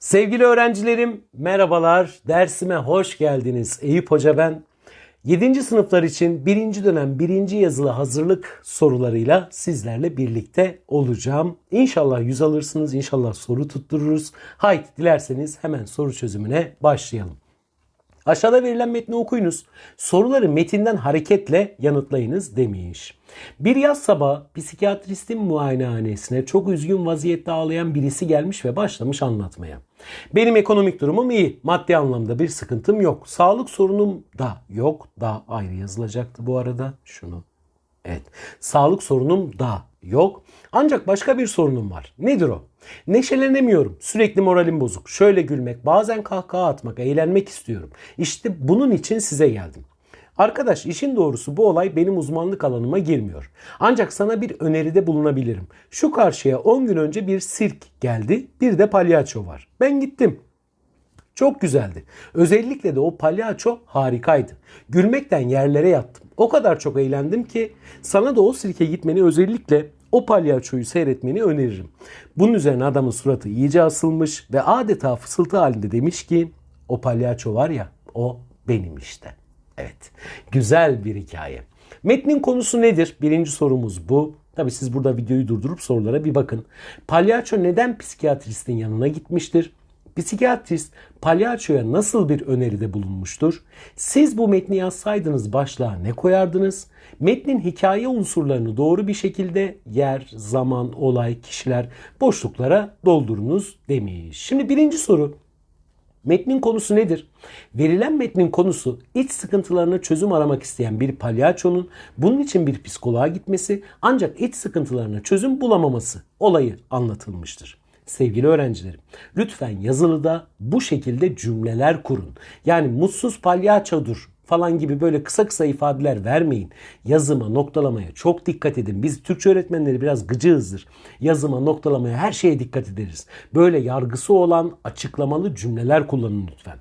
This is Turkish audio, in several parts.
Sevgili öğrencilerim, merhabalar. Dersime hoş geldiniz. Eyüp Hoca ben. 7. sınıflar için 1. dönem 1. yazılı hazırlık sorularıyla sizlerle birlikte olacağım. İnşallah yüz alırsınız, inşallah soru tuttururuz. Haydi dilerseniz hemen soru çözümüne başlayalım. Aşağıda verilen metni okuyunuz. Soruları metinden hareketle yanıtlayınız demiş. Bir yaz sabahı psikiyatristin muayenehanesine çok üzgün vaziyette ağlayan birisi gelmiş ve başlamış anlatmaya. Benim ekonomik durumum iyi. Maddi anlamda bir sıkıntım yok. Sağlık sorunum da yok. Da ayrı yazılacaktı bu arada. Şunu. Evet. Sağlık sorunum da yok. Ancak başka bir sorunum var. Nedir o? Neşelenemiyorum. Sürekli moralim bozuk. Şöyle gülmek, bazen kahkaha atmak, eğlenmek istiyorum. İşte bunun için size geldim. Arkadaş işin doğrusu bu olay benim uzmanlık alanıma girmiyor. Ancak sana bir öneride bulunabilirim. Şu karşıya 10 gün önce bir sirk geldi, bir de palyaço var. Ben gittim. Çok güzeldi. Özellikle de o palyaço harikaydı. Gülmekten yerlere yattım. O kadar çok eğlendim ki sana da o sirke gitmeni özellikle o palyaçoyu seyretmeni öneririm. Bunun üzerine adamın suratı iyice asılmış ve adeta fısıltı halinde demiş ki o palyaço var ya o benim işte. Evet güzel bir hikaye. Metnin konusu nedir? Birinci sorumuz bu. Tabi siz burada videoyu durdurup sorulara bir bakın. Palyaço neden psikiyatristin yanına gitmiştir? Psikiyatrist palyaçoya nasıl bir öneride bulunmuştur? Siz bu metni yazsaydınız başlığa ne koyardınız? Metnin hikaye unsurlarını doğru bir şekilde yer, zaman, olay, kişiler boşluklara doldurunuz demiş. Şimdi birinci soru Metnin konusu nedir? Verilen metnin konusu iç sıkıntılarına çözüm aramak isteyen bir palyaçonun bunun için bir psikoloğa gitmesi ancak iç sıkıntılarına çözüm bulamaması olayı anlatılmıştır. Sevgili öğrencilerim, lütfen yazılıda bu şekilde cümleler kurun. Yani mutsuz palyaçodur falan gibi böyle kısa kısa ifadeler vermeyin. Yazıma, noktalamaya çok dikkat edin. Biz Türkçe öğretmenleri biraz gıcığızdır. Yazıma, noktalamaya her şeye dikkat ederiz. Böyle yargısı olan açıklamalı cümleler kullanın lütfen.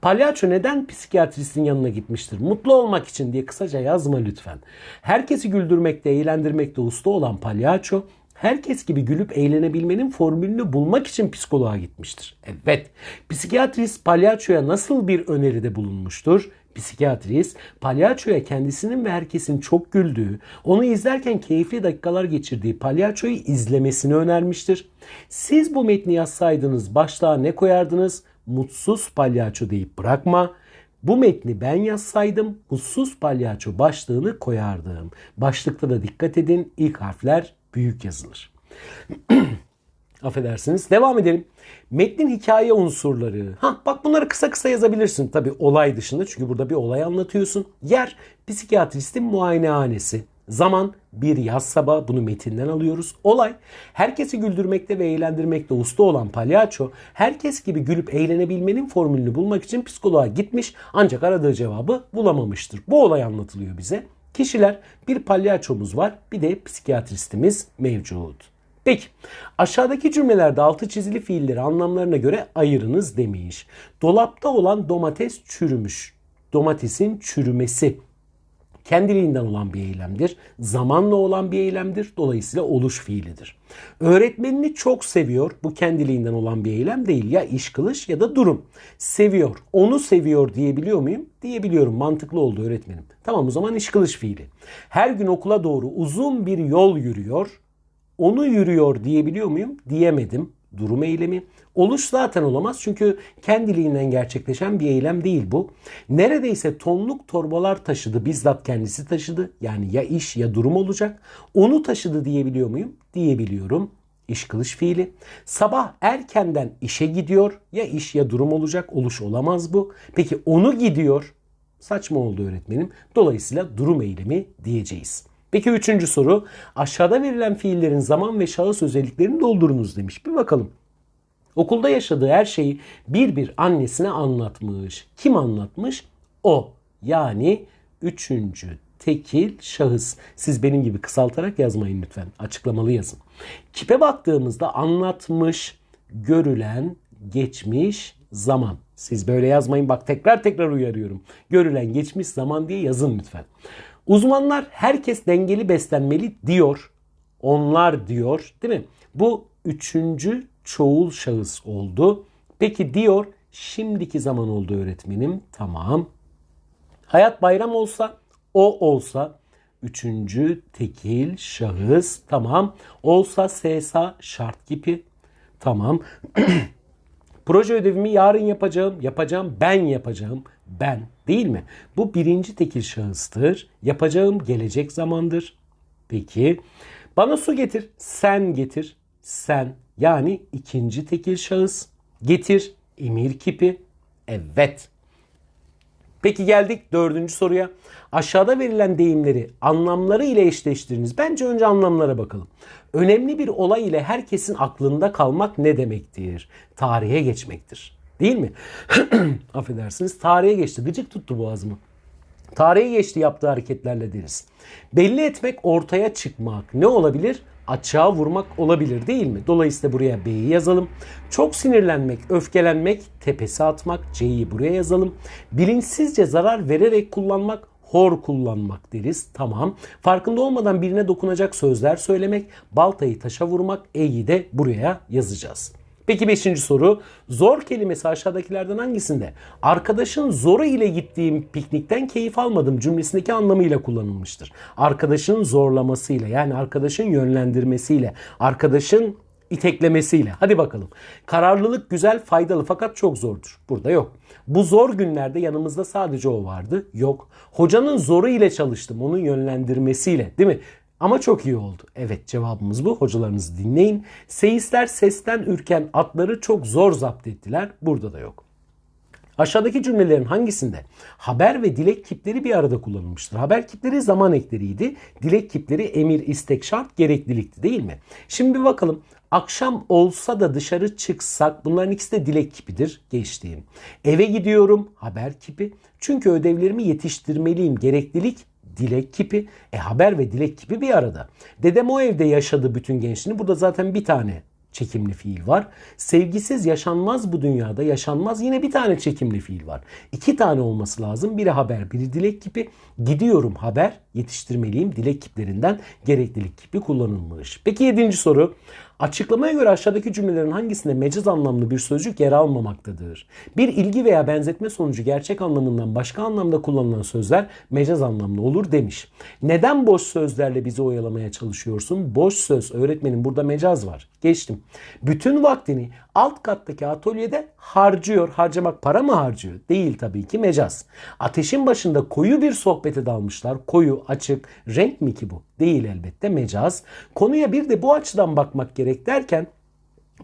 Palyaço neden psikiyatristin yanına gitmiştir? Mutlu olmak için diye kısaca yazma lütfen. Herkesi güldürmekte, eğlendirmekte usta olan palyaço herkes gibi gülüp eğlenebilmenin formülünü bulmak için psikoloğa gitmiştir. Evet, psikiyatrist palyaçoya nasıl bir öneride bulunmuştur? Psikiyatrist palyaçoya kendisinin ve herkesin çok güldüğü, onu izlerken keyifli dakikalar geçirdiği palyaçoyu izlemesini önermiştir. Siz bu metni yazsaydınız başlığa ne koyardınız? Mutsuz palyaço deyip bırakma. Bu metni ben yazsaydım mutsuz palyaço başlığını koyardım. Başlıkta da dikkat edin ilk harfler büyük yazılır. Affedersiniz. Devam edelim. Metnin hikaye unsurları. Ha bak bunları kısa kısa yazabilirsin. Tabi olay dışında çünkü burada bir olay anlatıyorsun. Yer psikiyatristin muayenehanesi. Zaman bir yaz sabahı bunu metinden alıyoruz. Olay herkesi güldürmekte ve eğlendirmekte usta olan palyaço herkes gibi gülüp eğlenebilmenin formülünü bulmak için psikoloğa gitmiş ancak aradığı cevabı bulamamıştır. Bu olay anlatılıyor bize. Kişiler bir palyaçomuz var bir de psikiyatristimiz mevcut. Peki aşağıdaki cümlelerde altı çizili fiilleri anlamlarına göre ayırınız demiş. Dolapta olan domates çürümüş. Domatesin çürümesi kendiliğinden olan bir eylemdir. Zamanla olan bir eylemdir. Dolayısıyla oluş fiilidir. Öğretmenini çok seviyor. Bu kendiliğinden olan bir eylem değil. Ya iş kılış ya da durum. Seviyor. Onu seviyor diyebiliyor muyum? Diyebiliyorum. Mantıklı oldu öğretmenim. Tamam o zaman iş kılış fiili. Her gün okula doğru uzun bir yol yürüyor. Onu yürüyor diyebiliyor muyum? Diyemedim. Durum eylemi. Oluş zaten olamaz çünkü kendiliğinden gerçekleşen bir eylem değil bu. Neredeyse tonluk torbalar taşıdı, bizzat kendisi taşıdı. Yani ya iş ya durum olacak. Onu taşıdı diyebiliyor muyum? Diyebiliyorum. İş kılış fiili. Sabah erkenden işe gidiyor. Ya iş ya durum olacak. Oluş olamaz bu. Peki onu gidiyor. Saçma oldu öğretmenim. Dolayısıyla durum eylemi diyeceğiz. Peki üçüncü soru. Aşağıda verilen fiillerin zaman ve şahıs özelliklerini doldurunuz demiş. Bir bakalım. Okulda yaşadığı her şeyi bir bir annesine anlatmış. Kim anlatmış? O. Yani üçüncü tekil şahıs. Siz benim gibi kısaltarak yazmayın lütfen. Açıklamalı yazın. Kipe baktığımızda anlatmış, görülen, geçmiş, zaman. Siz böyle yazmayın. Bak tekrar tekrar uyarıyorum. Görülen, geçmiş, zaman diye yazın lütfen. Uzmanlar herkes dengeli beslenmeli diyor. Onlar diyor değil mi? Bu üçüncü çoğul şahıs oldu. Peki diyor şimdiki zaman oldu öğretmenim. Tamam. Hayat bayram olsa o olsa üçüncü tekil şahıs tamam. Olsa SSA şart gibi tamam. Proje ödevimi yarın yapacağım. Yapacağım ben yapacağım. Ben değil mi? Bu birinci tekil şahıstır. Yapacağım gelecek zamandır. Peki. Bana su getir. Sen getir. Sen yani ikinci tekil şahıs. Getir. Emir kipi. Evet. Peki geldik dördüncü soruya. Aşağıda verilen deyimleri anlamları ile eşleştiriniz. Bence önce anlamlara bakalım. Önemli bir olay ile herkesin aklında kalmak ne demektir? Tarihe geçmektir. Değil mi? Affedersiniz. Tarihe geçti. Gıcık tuttu boğazımı. Tarihe geçti yaptığı hareketlerle deriz. Belli etmek, ortaya çıkmak ne olabilir? Açığa vurmak olabilir değil mi? Dolayısıyla buraya B'yi yazalım. Çok sinirlenmek, öfkelenmek, tepesi atmak, C'yi buraya yazalım. Bilinçsizce zarar vererek kullanmak, hor kullanmak deriz. Tamam. Farkında olmadan birine dokunacak sözler söylemek, baltayı taşa vurmak, E'yi de buraya yazacağız. Peki beşinci soru. Zor kelimesi aşağıdakilerden hangisinde? Arkadaşın zoru ile gittiğim piknikten keyif almadım cümlesindeki anlamıyla kullanılmıştır. Arkadaşın zorlamasıyla yani arkadaşın yönlendirmesiyle, arkadaşın iteklemesiyle. Hadi bakalım. Kararlılık güzel, faydalı fakat çok zordur. Burada yok. Bu zor günlerde yanımızda sadece o vardı. Yok. Hocanın zoru ile çalıştım. Onun yönlendirmesiyle. Değil mi? Ama çok iyi oldu. Evet cevabımız bu. Hocalarınızı dinleyin. Seyisler sesten ürken atları çok zor zapt ettiler. Burada da yok. Aşağıdaki cümlelerin hangisinde haber ve dilek kipleri bir arada kullanılmıştır? Haber kipleri zaman ekleriydi. Dilek kipleri emir, istek, şart, gereklilikti değil mi? Şimdi bir bakalım. Akşam olsa da dışarı çıksak bunların ikisi de dilek kipidir. Geçtiğim. Eve gidiyorum haber kipi. Çünkü ödevlerimi yetiştirmeliyim. Gereklilik dilek kipi. E haber ve dilek kipi bir arada. Dedem o evde yaşadı bütün gençliğini. Burada zaten bir tane çekimli fiil var. Sevgisiz yaşanmaz bu dünyada. Yaşanmaz yine bir tane çekimli fiil var. İki tane olması lazım. Biri haber, biri dilek kipi. Gidiyorum haber, yetiştirmeliyim. Dilek kiplerinden gereklilik kipi kullanılmış. Peki yedinci soru. Açıklamaya göre aşağıdaki cümlelerin hangisinde mecaz anlamlı bir sözcük yer almamaktadır? Bir ilgi veya benzetme sonucu gerçek anlamından başka anlamda kullanılan sözler mecaz anlamlı olur demiş. Neden boş sözlerle bizi oyalamaya çalışıyorsun? Boş söz öğretmenin burada mecaz var. Geçtim. Bütün vaktini alt kattaki atölyede harcıyor. Harcamak para mı harcıyor? Değil tabii ki mecaz. Ateşin başında koyu bir sohbete dalmışlar. Koyu, açık, renk mi ki bu? Değil elbette mecaz. Konuya bir de bu açıdan bakmak gerek derken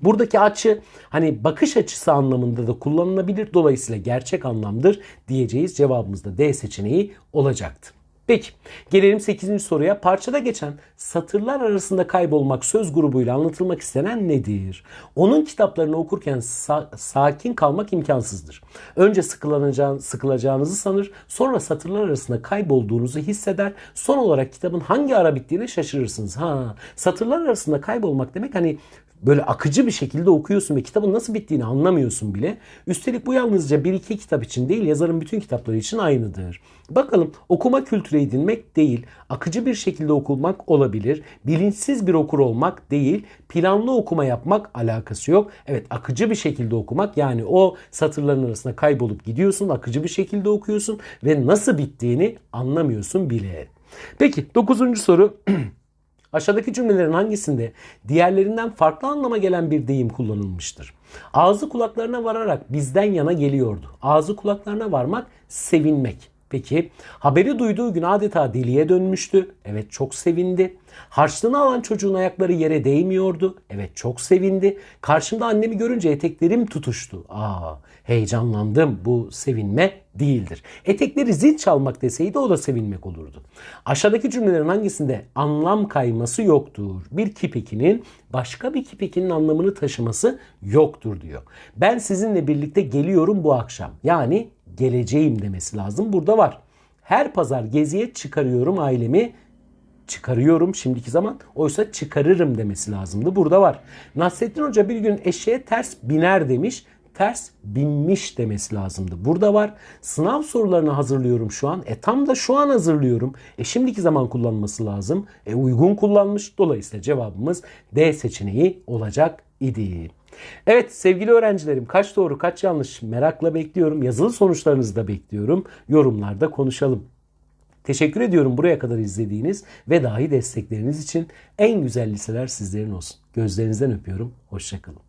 Buradaki açı hani bakış açısı anlamında da kullanılabilir. Dolayısıyla gerçek anlamdır diyeceğiz. Cevabımız da D seçeneği olacaktı. Peki gelelim 8. soruya. Parçada geçen satırlar arasında kaybolmak söz grubuyla anlatılmak istenen nedir? Onun kitaplarını okurken sa- sakin kalmak imkansızdır. Önce sıkılacağın, sıkılacağınızı sanır, sonra satırlar arasında kaybolduğunuzu hisseder. Son olarak kitabın hangi ara bittiğine şaşırırsınız. Ha, satırlar arasında kaybolmak demek hani böyle akıcı bir şekilde okuyorsun ve kitabın nasıl bittiğini anlamıyorsun bile. Üstelik bu yalnızca bir iki kitap için değil yazarın bütün kitapları için aynıdır. Bakalım okuma kültürü edinmek değil, akıcı bir şekilde okunmak olabilir. Bilinçsiz bir okur olmak değil, planlı okuma yapmak alakası yok. Evet akıcı bir şekilde okumak yani o satırların arasında kaybolup gidiyorsun, akıcı bir şekilde okuyorsun ve nasıl bittiğini anlamıyorsun bile. Peki dokuzuncu soru. Aşağıdaki cümlelerin hangisinde diğerlerinden farklı anlama gelen bir deyim kullanılmıştır? Ağzı kulaklarına vararak bizden yana geliyordu. Ağzı kulaklarına varmak sevinmek. Peki haberi duyduğu gün adeta deliye dönmüştü. Evet çok sevindi. Harçlığını alan çocuğun ayakları yere değmiyordu. Evet çok sevindi. Karşımda annemi görünce eteklerim tutuştu. Aa heyecanlandım. Bu sevinme değildir. Etekleri zil çalmak deseydi o da sevinmek olurdu. Aşağıdaki cümlelerin hangisinde anlam kayması yoktur? Bir kipekinin başka bir kipekinin anlamını taşıması yoktur diyor. Ben sizinle birlikte geliyorum bu akşam. Yani geleceğim demesi lazım. Burada var. Her pazar geziye çıkarıyorum ailemi çıkarıyorum şimdiki zaman. Oysa çıkarırım demesi lazımdı. Burada var. Nasrettin Hoca bir gün eşeğe ters biner demiş. Ters binmiş demesi lazımdı. Burada var. Sınav sorularını hazırlıyorum şu an. E tam da şu an hazırlıyorum. E şimdiki zaman kullanması lazım. E uygun kullanmış. Dolayısıyla cevabımız D seçeneği olacak idi. Evet sevgili öğrencilerim kaç doğru kaç yanlış merakla bekliyorum. Yazılı sonuçlarınızı da bekliyorum. Yorumlarda konuşalım. Teşekkür ediyorum buraya kadar izlediğiniz ve dahi destekleriniz için. En güzel liseler sizlerin olsun. Gözlerinizden öpüyorum. Hoşçakalın.